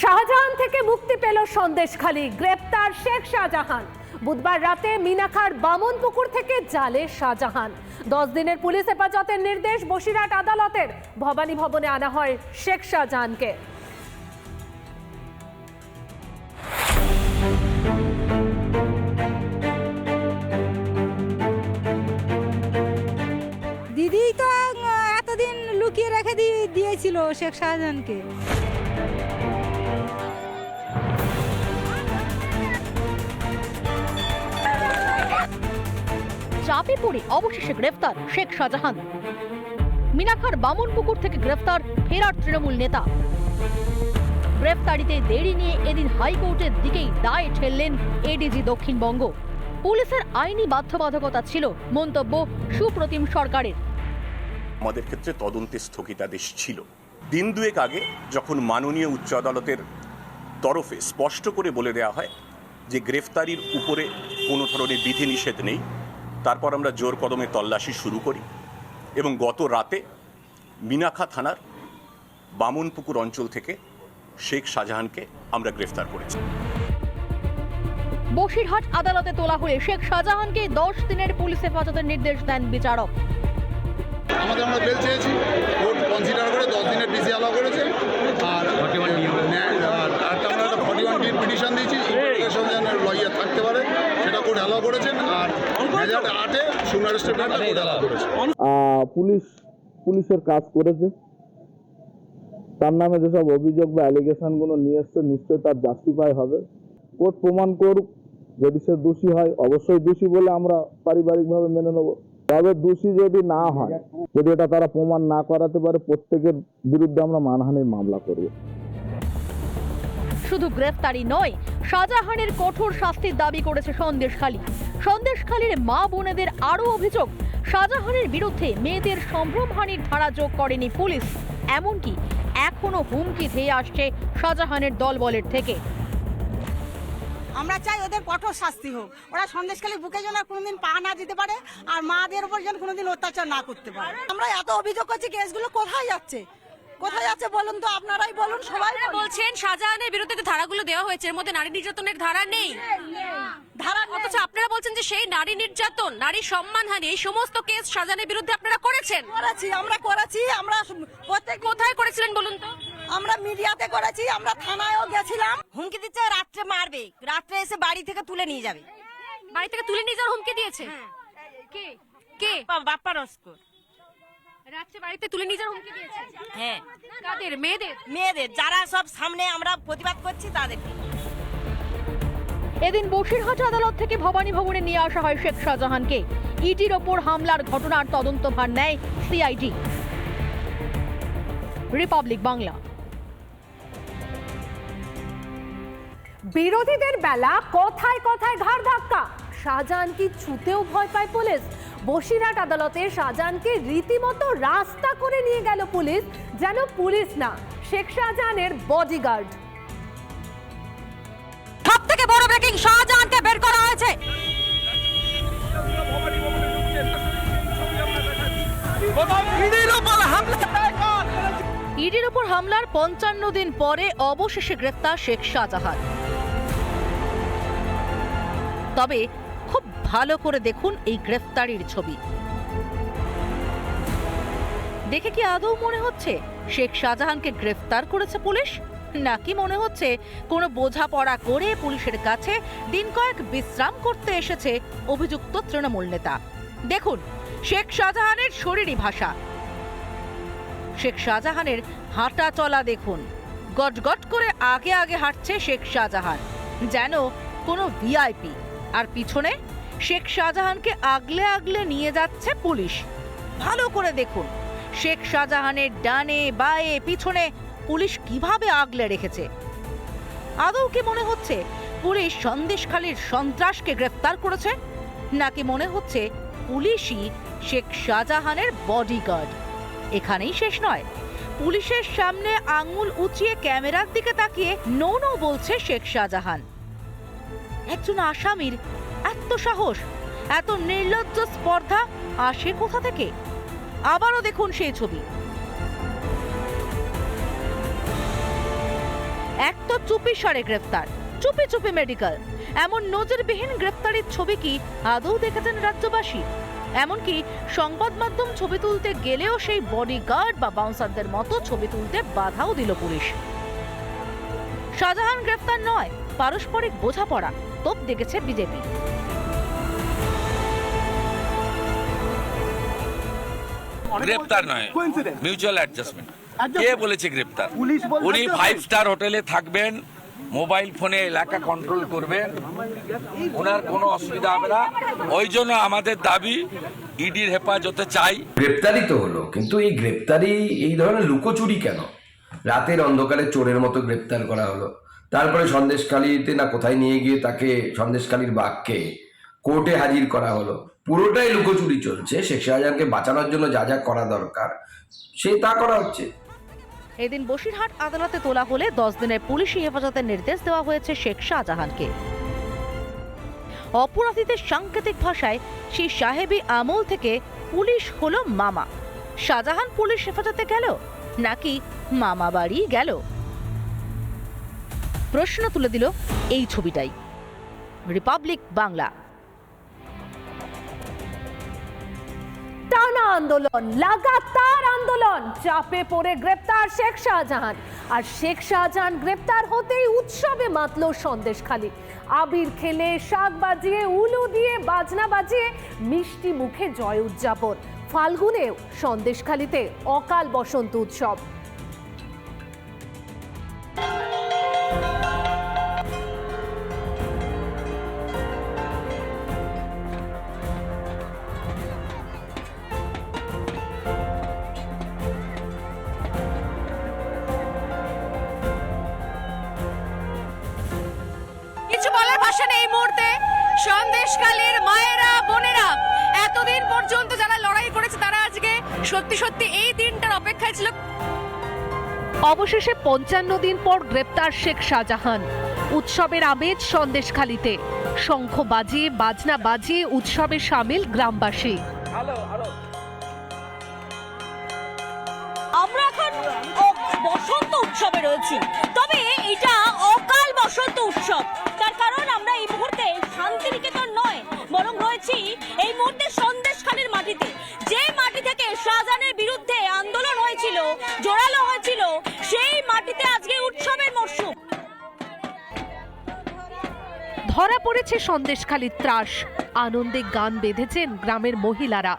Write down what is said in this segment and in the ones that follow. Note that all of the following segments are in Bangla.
শাহজাহান থেকে মুক্তি পেল সন্দেশখালী গ্রেপ্তার শেখ শাহজাহান। বুধবার রাতে মিনাখার বামনপুকুর থেকে জালে শাহজাহান। দশ দিনের পুলিশ হেফাজতের নির্দেশ বসিরহাট আদালতের। ভবানী ভবনে আনা হয় শেখ শাহজাহানকে। দিদি তো এতদিন লুকিয়ে রেখে দিয়ে দিয়েছিল শেখ শাহজাহানকে। চাপে পড়ে অবশেষে গ্রেফতার শেখ শাহজাহান। মিনাখার বামনপুকুর থেকে গ্রেফতার ফেরার তৃণমূল নেতা। গ্রেফতারিতে দেরি নিয়ে এদিন হাইকোর্টের দিকেই দায় ঠেললেন এডিজি দক্ষিণবঙ্গ। পুলিশের আইনি বাধ্যবাধকতা ছিল মন্তব্য সুপ্রতিম সরকারের। আমাদের ক্ষেত্রে তদন্তে স্থগিতাদেশ ছিল। দিন দুয়েক আগে যখন মাননীয় উচ্চ আদালতের তরফে স্পষ্ট করে বলে দেওয়া হয় যে গ্রেফতারির উপরে কোনো ধরনের বিধিনিষেধ নেই তারপর আমরা জোর কদমে তল্লাশি শুরু করি এবং গত রাতে মিনাখা থানার বামনপুকুর অঞ্চল থেকে শেখ শাহজাহানকে আমরা গ্রেফতার করেছি। বসিরহাট আদালতে তোলা হয়ে শেখ শাহজাহানকে দশ দিনের পুলিশ হেফাজতের নির্দেশ দেন বিচারক। আমাদের আমরা বেল চেয়েছি। কোর্ট কনসিডার করে দশ দিনের পিসি অ্যালাউ করেছে। কোর্ট অ্যালাউ করেছেন আর মেজার আটে সুনার স্টেটমেন্টটা কোর্ট অ্যালাউ করেছে পুলিশ পুলিশের কাজ করেছে। তার নামে যেসব অভিযোগ বা অ্যালিগেশনগুলো নিয়ে এসছে নিশ্চয়ই তার জাস্টিফাই হবে। কোর্ট প্রমাণ করুক যদি সে দোষী হয় অবশ্যই দোষী বলে আমরা পারিবারিকভাবে মেনে নেব। তবে দোষী যদি না হয় যদি এটা তারা প্রমাণ না করাতে পারে প্রত্যেকের বিরুদ্ধে আমরা মানহানির মামলা করব। শুধু গ্রেফতারি নয়, শাহজাহানের কঠোর শাস্তির দাবি করেছে সন্দেশখালী সন্দেশখালীর মা বোনেদের আরও অভিযোগ, শাহজাহানের বিরুদ্ধে মেয়েদের সম্ভ্রমহানির ধারা যোগ করেনি পুলিশ। এমনকি এখনও হুমকি ধেয়ে আসছে শাহজাহানের দলবলের থেকে। আমরা চাই ওদের কঠোর শাস্তি হোক। ওরা সন্দেশখালী বুকে যেন কোনোদিন পা না দিতে পারে, আর মাদের উপর যেন কোনোদিন অত্যাচার না করতে পারে। আমরা এত অভিযোগ করছি কেসগুলো কোথায় যাচ্ছে? কোথায় যাচ্ছে বলুন তো? আপনারাই বলুন সবাই বলছেন শাহজাহানের বিরুদ্ধে যে ধারাগুলো দেওয়া হয়েছে এর মধ্যে নারী নির্যাতনের ধারা নেই। ধারা অথচ আপনারা বলছেন যে সেই নারী নির্যাতন নারী সম্মানহানি এই সমস্ত কেস শাহজাহানের বিরুদ্ধে আপনারা করেছেন। করেছি আমরা করেছি আমরা প্রত্যেক কোথায় করেছিলেন বলুন তো? আমরা মিডিয়াতে করেছি আমরা থানায়ও গেছিলাম। হুমকি দিচ্ছে রাত্রে মারবে। রাত্রে এসে বাড়ি থেকে তুলে নিয়ে যাবে। বাড়ি থেকে তুলে নিয়ে যাওয়ার হুমকি দিয়েছে? কে? কে? বাপ্পা নস্কর রাত্রে বাড়িতে তুলে নিয়ে যাওয়ার হুমকি দিয়েছে হ্যাঁ। কাদের? মেয়েদের? মেয়েদের। যারা সব সামনে আমরা প্রতিবাদ করছি তাদেরকে এদিন বসিরহাট আদালত থেকে ভবানী ভবনে নিয়ে আসা হয় শেখ শাহজাহানকে। ইটির ওপর হামলার ঘটনার তদন্তভার নেয় সিআইডি। রিপাবলিক বাংলা। বিরোধীদের বেলা কথায় কথায় ঘাড় ধাক্কা। শাহজাহান কি ছুতেও ভয় পায় পুলিশ? বসিরহাট আদালতে শাহজাহানকে রীতিমতো রাস্তা করে নিয়ে গেল পুলিশ যেন পুলিশ না শেখ শাহজাহানের বডিগার্ড সব থেকে বড় ব্রেকিং শাহজাহানকে বের করা হয়েছে। ইডির উপর হামলার পঞ্চান্ন দিন পরে অবশেষে গ্রেপ্তার শেখ শাহজাহান। তবে ভালো করে দেখুন এই গ্রেফতারির ছবি। দেখে কি আদৌ মনে হচ্ছে শেখ শাহজাহানকে গ্রেফতার করেছে পুলিশ? নাকি মনে হচ্ছে কোনো বোঝাপড়া করে পুলিশের কাছে দিন কয়েক বিশ্রাম করতে এসেছে অভিযুক্ত তৃণমূল নেতা? দেখুন, শেখ শাহজাহানের শরীরী ভাষা। শেখ শাহজাহানের হাঁটা চলা দেখুন। গট গট করে আগে আগে হাঁটছে শেখ শাহজাহান। যেন কোনো ভিআইপি। আর পিছনে শেখ শাহজাহানকে আগলে আগলে নিয়ে যাচ্ছে পুলিশ। ভালো করে দেখুন, শেখ শাহজাহানের ডানে, বায়ে, পিছনে পুলিশ কীভাবে আগলে রেখেছে? আদৌ কি মনে হচ্ছে পুলিশ সন্দেশখালীর সন্ত্রাসকে গ্রেফতার করেছে? নাকি মনে হচ্ছে পুলিশই শেখ শাহজাহানের বডিগার্ড? এখানেই শেষ নয়। পুলিশের সামনে আঙুল উঁচিয়ে ক্যামেরার দিকে তাকিয়ে নো নো বলছে শেখ শাহজাহান। একজন আসামির এত সাহস, এত নির্লজ্জ স্পর্ধা আসে কোথা থেকে? আবারও দেখুন সেই ছবি। এক তো চুপি সরে গ্রেফতার, চুপি চুপি মেডিকেল এমন নজিরবিহীন গ্রেফতারির ছবি কি আদৌ দেখেছেন রাজ্যবাসী? এমনকি সংবাদ মাধ্যম ছবি তুলতে গেলেও সেই বডিগার্ড বা বাউন্সারদের মতো ছবি তুলতে বাধাও দিল পুলিশ। শাহজাহান গ্রেফতার নয়, পারস্পরিক বোঝাপড়া। তোপ দেখেছে বিজেপি। গ্রেপ্তার নয়। মিউচুয়াল অ্যাডজাস্টমেন্ট কে বলেছে গ্রেপ্তার? উনি ফাইভ স্টার হোটেলে থাকবেন মোবাইল ফোনে এলাকা কন্ট্রোল করবেন ওনার কোনো অসুবিধা হবে না। ওই জন্য আমাদের দাবি ইডির হেফাজতে চাই। গ্রেপ্তারি তো হলো কিন্তু এই গ্রেপ্তারি এই ধরনের লুকোচুরি কেন? রাতের অন্ধকারে চোরের মতো গ্রেপ্তার করা হলো। তারপরে সন্দেশখালীতে না কোথায় নিয়ে গিয়ে তাকে সন্দেশখালীর বাঘকে কোর্টে হাজির করা হলো। পুরোটাই লুকোচুরি চলছে। শেখ শাহজাহানকে বাঁচানোর জন্য যা যা করা দরকার, সে তা করা হচ্ছে। এদিন বসিরহাট আদালতে তোলা হলে দশ দিনের পুলিশি হেফাজতের নির্দেশ দেওয়া হয়েছে শেখ শাহজাহানকে। অপরাধীদের সাংকেতিক ভাষায় সেই সাহেবী আমল থেকে পুলিশ হলো মামা। শাহজাহান পুলিশ হেফাজতে গেল নাকি মামা বাড়ি গেল? প্রশ্ন তুলে দিল এই ছবিটাই। রিপাবলিক বাংলা টানা আন্দোলন, লাগাতার আন্দোলন, চাপে পড়ে গ্রেপ্তার শেখ শাহজাহান। আর শেখ শাহজাহান গ্রেপ্তার হতেই উৎসবে মাতল সন্দেশখালী। আবির খেলে শাক বাজিয়ে, উলু দিয়ে বাজনা বাজিয়ে মিষ্টি মুখে জয় উদযাপন। ফাল্গুনেও সন্দেশখালিতে অকাল বসন্ত উৎসব। সত্যি সত্যি এই দিনটার অপেক্ষায় ছিল অবশেষে পঞ্চান্ন দিন পর গ্রেপ্তার শেখ শাহজাহান। উৎসবের আমেজ সন্দেশখালীতে। শঙ্খ বাজিয়ে বাজনা বাজিয়ে উৎসবে সামিল গ্রামবাসী। আমরা এখন বসন্ত উৎসবে রয়েছি। তবে এটা অকাল বসন্ত উৎসব। তার কারণ আমরা এই মুহূর্তে শান্তিনিকেতন নয় বরং রয়েছি এই মুহূর্তে সন্দেশখালীর মাটিতে। শাহজাহানের বিরুদ্ধে আন্দোলন হয়েছিল, জোরালো হয়েছিল, সেই মাটিতে আজকে উৎসবের মরশুম। ধরা পড়েছে সন্দেশখালীর ত্রাস, আনন্দে গান বেঁধেছেন গ্রামের মহিলারা।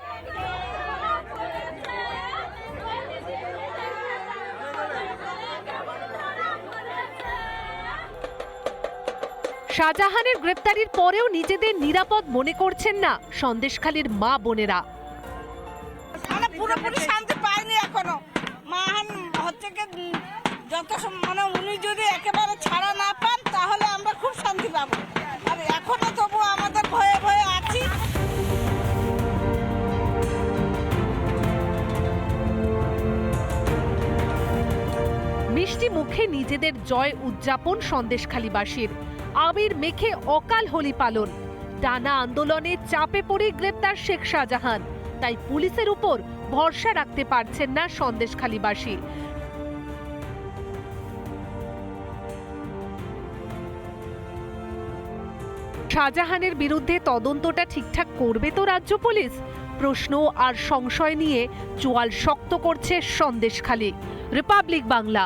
শাহজাহানের গ্রেপ্তারির পরেও নিজেদের নিরাপদ মনে করছেন না সন্দেশখালীর মা বোনেরা। পুরোপুরি শান্তি পাইনি এখনও। মাহান হচ্ছে কি যত মানে উনি যদি একেবারে ছাড়া না পান, তাহলে আমরা খুব শান্তি পাবো। আর এখনও তবু আমাদের ভয়ে ভয়ে আছি। মিষ্টি মুখে নিজেদের জয় উদযাপন সন্দেশখালীবাসীর আবির মেখে অকাল হোলি পালন। টানা আন্দোলনে চাপে পড়ে গ্রেপ্তার শেখ শাহজাহান। তাই পুলিশের উপর ভরসা রাখতে পারছেন না সন্দেশখালীবাসী। শাহজাহানের বিরুদ্ধে তদন্তটা ঠিকঠাক করবে তো রাজ্য পুলিশ? প্রশ্ন আর সংশয় নিয়ে চোয়াল শক্ত করছে সন্দেশখালী। রিপাবলিক বাংলা